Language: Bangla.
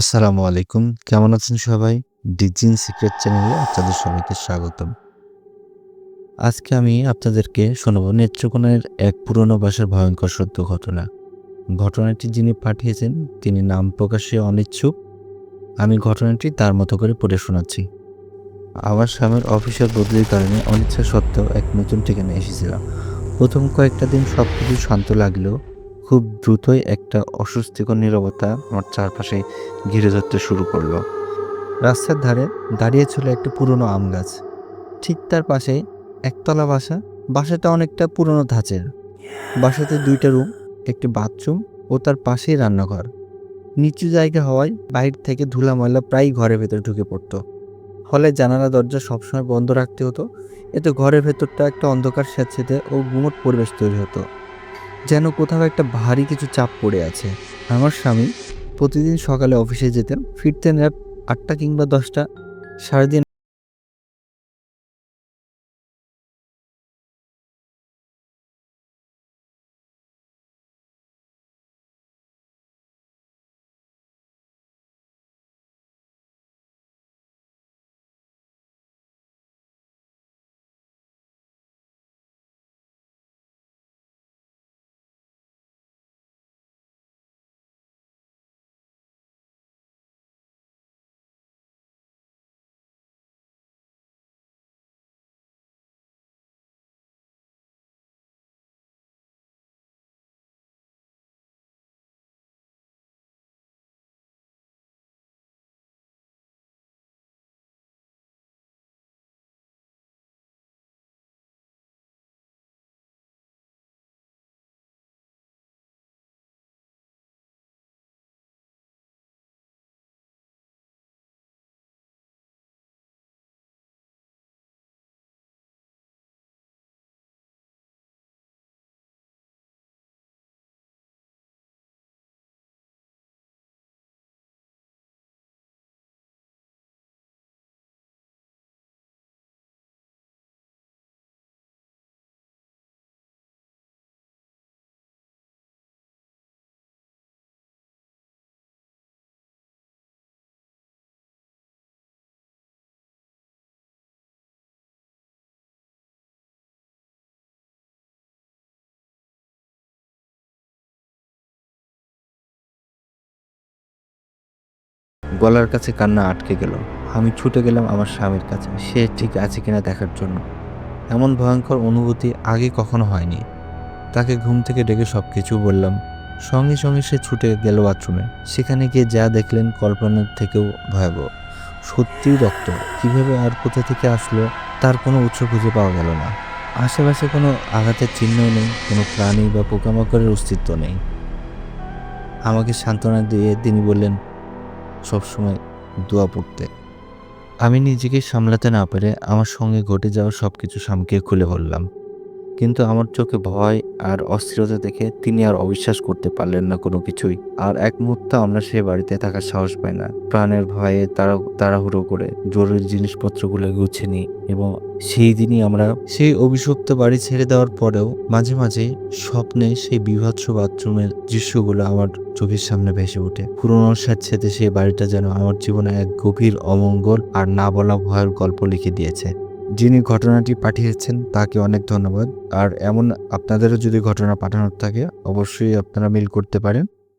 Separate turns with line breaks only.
আসসালামু আলাইকুম। কেমন আছেন সবাই? ডিজিন সিক্রেট চ্যানেলে আপনাদের সবাইকে স্বাগতম। আজকে আমি আপনাদেরকে শোনাবো নেত্রকোনার এক পুরনো বাসার ভয়ঙ্কর সত্য ঘটনা। ঘটনাটি যিনি পাঠিয়েছেন, তিনি নাম প্রকাশে অনিচ্ছুক। আমি ঘটনাটি তার মতো করে পড়ে শোনাচ্ছি। আমার স্বামীর অফিসের বদলির কারণে অনিচ্ছা সত্ত্বেও এক নতুন ঠিকানা এসেছিলাম। প্রথম কয়েকটা দিন সব কিছু শান্ত লাগলেও খুব দ্রুতই একটা অস্বস্তিকর নীরবতা আমার চারপাশে ঘিরে ধরতে শুরু করল। রাস্তার ধারে দাঁড়িয়ে ছিল একটা পুরনো আম গাছ। ঠিক তার পাশে একতলা বাসা। বাসাটা অনেকটা পুরনো ধাঁচের। বাসাতে দুইটা রুম, একটি বাথরুম ও তার পাশেই রান্নাঘর। নিচু জায়গা হওয়ায় বাইরে থেকে ধুলা ময়লা প্রায়ই ঘরের ভেতরে ঢুকে পড়তো। ফলে জানালা, দরজা সবসময় বন্ধ রাখতে হতো। এতে ঘরের ভেতরটা একটা অন্ধকার স্যাঁতসেঁতে ও গুমট পরিবেশ তৈরি হতো। যেন কোথাও একটা ভারী কিছু চাপ পড়ে আছে। আমার স্বামী প্রতিদিন সকালে অফিসে যেতেন, ফিরতেন রাত আটটা কিংবা দশটা, সারাদিন গলার কাছে কান্না আটকে গেল। আমি ছুটে গেলাম আমার স্বামীর কাছে। সে ঠিক আছে কিনা দেখার জন্য। এমন ভয়ঙ্কর অনুভূতি আগে কখনো হয়নি। তাকে ঘুম থেকে ডেকে সব কিছু বললাম। সঙ্গে সঙ্গে সে ছুটে গেল বাথরুমে। সেখানে গিয়ে যা দেখলেন কল্পনার থেকেও ভয়াবহ। সত্যিই রক্ত। কীভাবে আর কোথা থেকে আসলো তার কোনো উৎস খুঁজে পাওয়া গেল না। আশেপাশে কোনো আঘাতের চিহ্ন নেই, কোনো প্রাণী বা পোকামাকড়ের অস্তিত্ব নেই। আমাকে সান্ত্বনা দিয়ে তিনি বললেন সবসময় দোয়া পড়তে। আমি নিজেকে সামলাতে না পেরে আমার সঙ্গে ঘটে যাওয়া সব কিছু স্বামীকে খুলে বললাম। কিন্তু আমার চোখে ভয় আর অস্থিরতা দেখে তিনি আর অবিশ্বাস করতে পারলেন না কোনো কিছুই। আর এক মুহূর্ত আমরা সে বাড়িতে থাকার সাহস পাই না। প্রাণের ভয়ে তারা তাড়াহুড়ো করে জরুরি জিনিসপত্রগুলো গুছিয়ে নিই এবং সেই দিনই আমরা সেই অভিশপ্ত বাড়ি ছেড়ে দেওয়ার পরেও মাঝে মাঝে স্বপ্নে সেই বিভৎস বাথরুমের দৃশ্যগুলো আমার চোখের সামনে ভেসে ওঠে। পুরনো স্যাঁতস্যাঁতে সেই বাড়িটা যেন আমার জীবনে এক গভীর অমঙ্গল আর না বলা ভয়ের গল্প লিখে দিয়েছে। যিনি ঘটনাটি পাঠিয়েছেন, তাকে অনেক ধন্যবাদ। আর এমন আপনাদেরও যদি ঘটনা পাঠানোর থাকে, অবশ্যই আপনারা মেল করতে পারেন।